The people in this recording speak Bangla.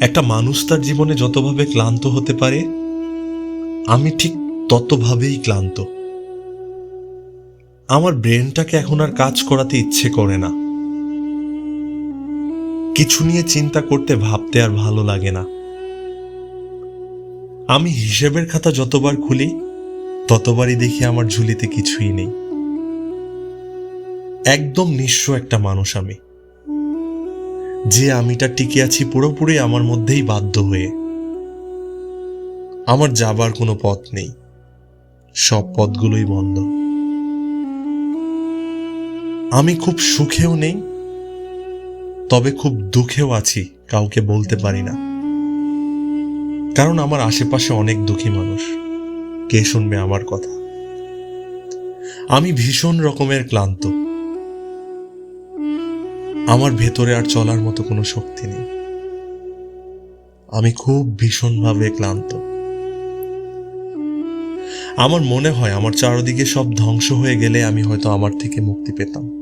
একটা মানুষ তার জীবনে যতভাবে ক্লান্ত হতে পারে, আমি ঠিক ততভাবেই ক্লান্ত। আমার ব্রেনটাকে এখন আর কাজ করাতে ইচ্ছে করে না। কিছু নিয়ে চিন্তা করতে ভাবতে আর ভালো লাগে না। আমি হিসেবের খাতা যতবার খুলি, ততবারই দেখি আমার ঝুলিতে কিছুই নেই। একদম নিঃস্ব একটা মানুষ আমি। যে আমিটা টিকে আছি পুরোপুরি আমার মধ্যেই বাধ্য হয়ে। আমার যাবার কোনো পথ নেই। সব পথগুলোই বন্ধ। আমি খুব সুখেও নেই, তবে খুব দুঃখেও আছি, কাউকে বলতে পারি না। কারণ আমার আশেপাশে অনেক দুঃখী মানুষ। কে শুনবে আমার কথা? আমি ভীষণ রকমের ক্লান্ত। আমার ভেতরে আর চলার মতো কোনো শক্তি নেই। আমি খুব ভীষণভাবে ক্লান্ত। আমার মনে হয় আমার চারদিকে সব ধ্বংস হয়ে গেলে আমি হয়তো আমার থেকে মুক্তি পেতাম।